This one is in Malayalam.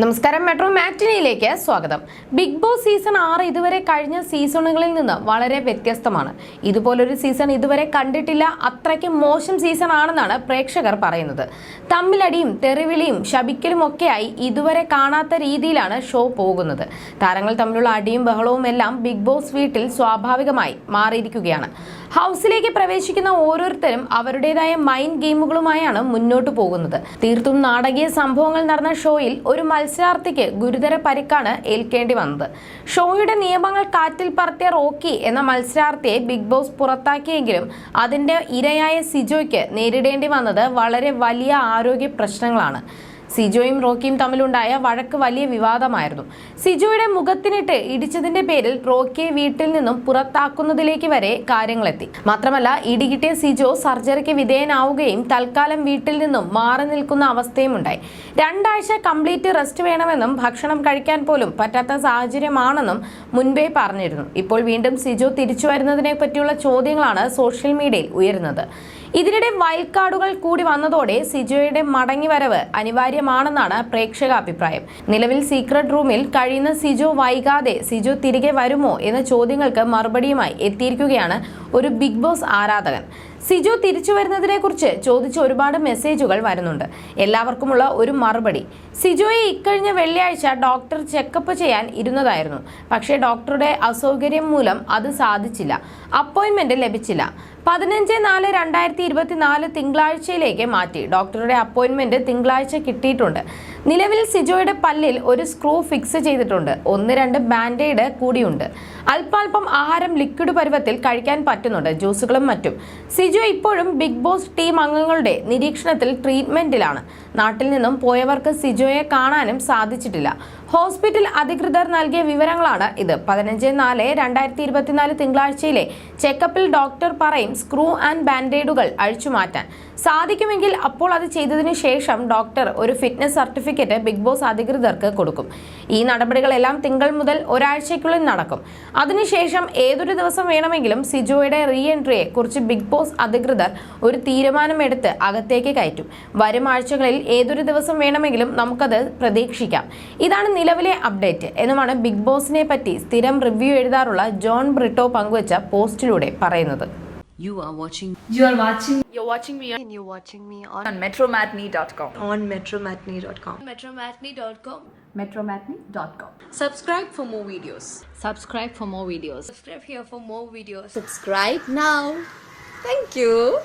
നമസ്കാരം. മെട്രോ മാറ്റിനിയിലേക്ക് സ്വാഗതം. ബിഗ് ബോസ് സീസൺ ആറ് ഇതുവരെ കഴിഞ്ഞ സീസണുകളിൽ നിന്ന് വളരെ വ്യത്യസ്തമാണ്. ഇതുപോലൊരു സീസൺ ഇതുവരെ കണ്ടിട്ടില്ല. അത്രയ്ക്ക് മോശം സീസൺ ആണെന്നാണ് പ്രേക്ഷകർ പറയുന്നത്. തമ്മിലടിയും തെറിവിളിയും ശപിക്കലും ഒക്കെയായി ഇതുവരെ കാണാത്ത രീതിയിലാണ് ഷോ പോകുന്നത്. താരങ്ങൾ തമ്മിലുള്ള അടിയും ബഹളവും എല്ലാം ബിഗ് ബോസ് വീട്ടിൽ സ്വാഭാവികമായി മാറിയിരിക്കുകയാണ്. ഹൗസിലേക്ക് പ്രവേശിക്കുന്ന ഓരോരുത്തരും അവരുടേതായ മൈൻഡ് ഗെയിമുകളുമായാണ് മുന്നോട്ട് പോകുന്നത്. തീർത്തും നാടകീയ സംഭവങ്ങൾ നടന്ന ഷോയിൽ ഒരു മത്സരാർത്ഥിക്ക് ഗുരുതര പരിക്കാണ് ഏൽക്കേണ്ടി വന്നത്. ഷോയുടെ നിയമങ്ങൾ കാറ്റിൽ പറത്തിയ റോക്കി എന്ന മത്സരാർത്ഥിയെ ബിഗ് ബോസ് പുറത്താക്കിയെങ്കിലും അതിന്റെ ഇരയായ സിജോയ്ക്ക് നേരിടേണ്ടി വന്നത് വളരെ വലിയ ആരോഗ്യ പ്രശ്നങ്ങളാണ്. സിജോയും റോക്കിയും തമ്മിലുണ്ടായ വഴക്ക് വലിയ വിവാദമായിരുന്നു. സിജോയുടെ മുഖത്തിനിട്ട് ഇടിച്ചതിന്റെ പേരിൽ റോക്കിയെ വീട്ടിൽ നിന്നും പുറത്താക്കുന്നതിലേക്ക് വരെ കാര്യങ്ങളെത്തി. മാത്രമല്ല ഇടികിട്ടിയ സിജോ സർജറിക്ക് വിധേയനാവുകയും തൽക്കാലം വീട്ടിൽ നിന്നും മാറി നിൽക്കുന്ന അവസ്ഥയും ഉണ്ടായി രണ്ടാഴ്ച കംപ്ലീറ്റ് റെസ്റ്റ് വേണമെന്നും ഭക്ഷണം കഴിക്കാൻ പോലും പറ്റാത്ത സാഹചര്യമാണെന്നും മുൻപേ പറഞ്ഞിരുന്നു. ഇപ്പോൾ വീണ്ടും സിജോ തിരിച്ചു വരുന്നതിനെ പറ്റിയുള്ള ചോദ്യങ്ങളാണ് സോഷ്യൽ മീഡിയയിൽ ഉയരുന്നത്. ഇതിനിടെ വൈൽഡ് കാർഡുകൾ കൂടി വന്നതോടെ സിജോയുടെ മടങ്ങിവരവ് അനിവാര്യമാണെന്നാണ് പ്രേക്ഷക അഭിപ്രായം നിലവിൽ സീക്രട്ട് റൂമിൽ കഴിയുന്ന സിജോ വൈകാതെ സിജോ തിരികെ വരുമോ എന്ന ചോദ്യങ്ങൾക്ക് മറുപടിയുമായി എത്തിയിരിക്കുകയാണ് ഒരു ബിഗ് ബോസ് ആരാധകൻ. സിജോ തിരിച്ചു വരുന്നതിനെ കുറിച്ച് ചോദിച്ച ഒരുപാട് മെസ്സേജുകൾ വരുന്നുണ്ട്. എല്ലാവർക്കുമുള്ള ഒരു മറുപടി. സിജോയെ ഇക്കഴിഞ്ഞ വെള്ളിയാഴ്ച ഡോക്ടർ ചെക്കപ്പ് ചെയ്യാൻ ഇരുന്നതായിരുന്നു. പക്ഷേ ഡോക്ടറുടെ അസൗകര്യം മൂലം അത് സാധിച്ചില്ല. അപ്പോയിന്റ്മെന്റ് ലഭിച്ചില്ല. പതിനഞ്ച് നാല് രണ്ടായിരത്തി ഇരുപത്തിനാല് തിങ്കളാഴ്ചയിലേക്ക് മാറ്റി. ഡോക്ടറുടെ അപ്പോയിന്റ്മെന്റ് തിങ്കളാഴ്ച കിട്ടിയിട്ടുണ്ട്. നിലവിൽ സിജോയുടെ പല്ലിൽ ഒരു സ്ക്രൂ ഫിക്സ് ചെയ്തിട്ടുണ്ട്. ഒന്ന് രണ്ട് ബാൻഡേഡ് കൂടിയുണ്ട്. അല്പാൽപം ആഹാരം ലിക്വിഡ് പരുവത്തിൽ കഴിക്കാൻ പറ്റുന്നുണ്ട്. ജ്യൂസുകളും മറ്റും. സിജോ ഇപ്പോഴും ബിഗ് ബോസ് ടീം അംഗങ്ങളുടെ നിരീക്ഷണത്തിൽ ട്രീറ്റ്മെന്റിലാണ്. നാട്ടിൽ നിന്നും പോയവർക്ക് സിജോയെ കാണാനും സാധിച്ചിട്ടില്ല. ഹോസ്പിറ്റൽ അധികൃതർ നൽകിയ വിവരങ്ങളാണ് ഇത്. പതിനഞ്ച് നാല് രണ്ടായിരത്തി ഇരുപത്തിനാല് തിങ്കളാഴ്ചയിലെ ചെക്കപ്പിൽ ഡോക്ടർ പറയും സ്ക്രൂ ആൻഡ് ബാൻഡേഡുകൾ അഴിച്ചു മാറ്റാൻ. സാധിക്കുമെങ്കിൽ അപ്പോൾ അത് ചെയ്തതിനു ശേഷം ഡോക്ടർ ഒരു ഫിറ്റ്നസ് സർട്ടിഫിക്കറ്റ് ബിഗ് ബോസ് അധികൃതർക്ക് കൊടുക്കും. ഈ നടപടികളെല്ലാം തിങ്കൾ മുതൽ ഒരാഴ്ചയ്ക്കുള്ളിൽ നടക്കും. അതിനുശേഷം ഏതൊരു ദിവസം വേണമെങ്കിലും സിജോയുടെ റീ എൻട്രിയെ കുറിച്ച് ബിഗ് ബോസ് അധികൃതർ ഒരു തീരുമാനമെടുത്ത് അകത്തേക്ക് കയറ്റും വരും ആഴ്ചകളിൽ ഏതൊരു ദിവസം വേണമെങ്കിലും നമുക്കത് പ്രതീക്ഷിക്കാം ഇതാണ് നിലവിലെ അപ്ഡേറ്റ് എന്നുമാണ് ബിഗ് ബോസിനെ പറ്റി സ്ഥിരം റിവ്യൂ എഴുതാറുള്ള ജോൺ ബ്രിട്ടോ പങ്കുവച്ച പോസ്റ്റിലൂടെ പറയുന്നത് You are watching You are watching You're watching me on, and you're watching me on, on metromatney.com. on metromatney.com. metromatney.com. Metromatney.com. Subscribe for more videos. subscribe for more videos. Subscribe here for more videos. Subscribe now. Thank you.